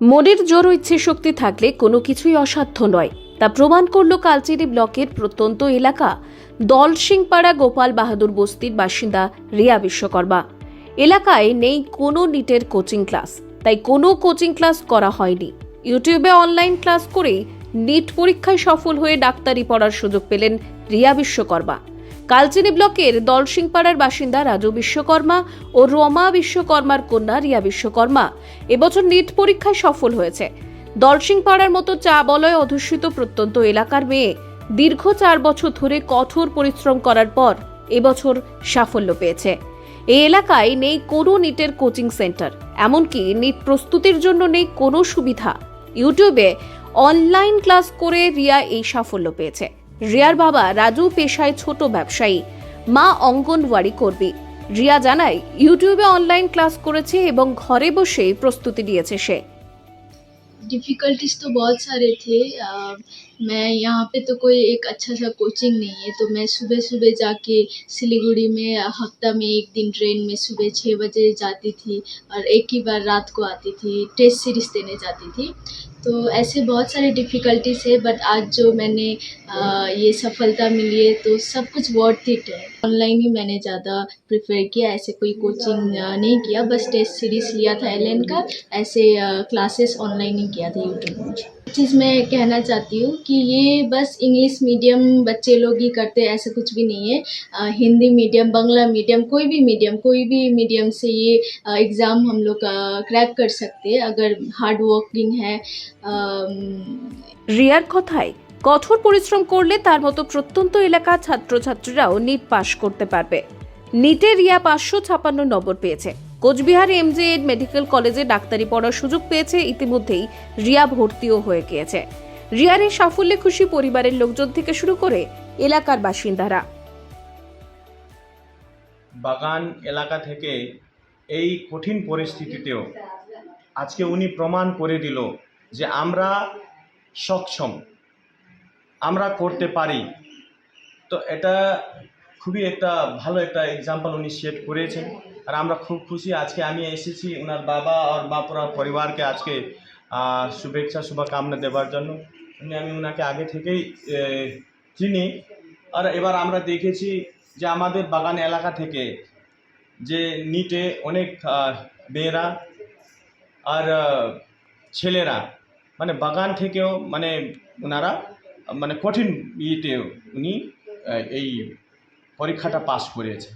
মনের জোর ইচ্ছে শক্তি থাকলে কোনো কিছুই অসাধ্য নয়। তা প্রমাণ করল কালচিনি ব্লকের প্রত্যন্ত এলাকা দলসিংপাড়া গোপাল বাহাদুর বস্তির বাসিন্দা রিয়া বিশ্বকর্মা। এলাকায় নেই কোনো নিটের কোচিং ক্লাস, তাই কোনো কোচিং ক্লাস করা হয়নি। ইউটিউবে অনলাইন ক্লাস করেই নিট পরীক্ষায় সফল হয়ে ডাক্তারি পড়ার সুযোগ পেলেন রিয়া বিশ্বকর্মা। কালচিনি ব্লকের দলসিংপাড়ার বাসিন্দা রাজু বিশ্বকর্মা ও রমা বিশ্বকর্মার কন্যা রিয়া বিশ্বকর্মা। এবছর নিট পরীক্ষায় সফল হয়েছে। দলসিংপাড়ার মতো চা বলয় অধ্যুষিত প্রত্যন্ত এলাকার মেয়ে দীর্ঘ চার বছর ধরে কঠোর পরিশ্রম করার পর এবছর সাফল্য পেয়েছে। এই এলাকায় নেই কোনো নিটের কোচিং সেন্টার, এমনকি নিট প্রস্তুতির জন্য নেই কোনো সুবিধা। ইউটিউবে অনলাইন ক্লাস করে রিয়া এই সাফল্য পেয়েছে। রিয়ার বাবা রাজু পেশায় ছোট ব্যবসায়ী মা অঙ্গনওয়াড়ি কর্মী রিয়া জানায় ইউটিউবে অনলাইন ক্লাস করেছে এবং ঘরে বসেই প্রস্তুতি নিয়েছে সে डिफ़िकल्टीज तो बहुत सारे थे अ, मैं यहाँ पे तो कोई एक अच्छा सा कोचिंग नहीं है तो मैं सुबह सुबह जाके सिलीगुड़ी में हफ्ता में एक दिन ट्रेन में सुबह छः बजे जाती थी और एक ही बार रात को आती थी टेस्ट सीरीज देने जाती थी तो ऐसे बहुत सारे डिफ़िकल्टीज है बट आज जो मैंने आ, ये सफलता मिली है तो सब कुछ वर्थ इट है। ऑनलाइन ही मैंने ज़्यादा प्रेफर किया ऐसे कोई कोचिंग नहीं किया बस टेस्ट सीरीज़ लिया था एल का ऐसे क्लासेस ऑनलाइन ही किया था यूट्यूब में। चीज़ मैं कहना चाहती हूँ कि ये बस इंग्लिश मीडियम बच्चे लोग ही करते हैं ऐसा कुछ भी नहीं है अ, हिंदी मीडियम बांग्ला मीडियम कोई भी मीडियम कोई भी मीडियम से ये एग्ज़ाम हम लोग क्रैक कर सकते हैं अगर हार्ड वर्किंग है अम, রিয়ার কথায় কঠোর পরিশ্রম করলে তার মতো প্রত্যন্ত এলাকার ছাত্রছাত্রীরাও নিট পাশ করতে পারবে নিটে রিয়া পাঁচশো ছাপান্ন নম্বর পেয়েছে কোচবিহার এমজেএড মেডিকেল কলেজে ডাক্তারি পড়ার সুযোগ পেয়েছে। ইতিমধ্যেই রিয়া ভর্তিও হয়ে গিয়েছে। রিয়ার এই সাফল্যে খুশি পরিবারের লোকজন থেকে শুরু করে এলাকার বাসিন্দারা। বাগান এলাকা থেকে এই কঠিন পরিস্থিতিতেও আজকে উনি প্রমাণ করে দিল যে আমরা সক্ষম, আমরা করতে পারি। তো এটা খুবই একটা ভালো একটা এক্সাম্পল উনি সেট করেছেন। আর আমরা খুব খুশি, আজকে আমি এসেছি ওনার বাবা আর মা পুরা পরিবারকে আজকে শুভেচ্ছা, শুভকামনা দেওয়ার জন্য। আমি ওনাকে আগে থেকেই চিনি। আর এবার আমরা দেখেছি যে আমাদের বাগান এলাকা থেকে যে নিটে অনেক মেয়েরা আর ছেলেরা মানে বাগান থেকেও মানে ওনারা মানে কঠিন ইয়েতে উনি এই পরীক্ষাটা পাস করেছে।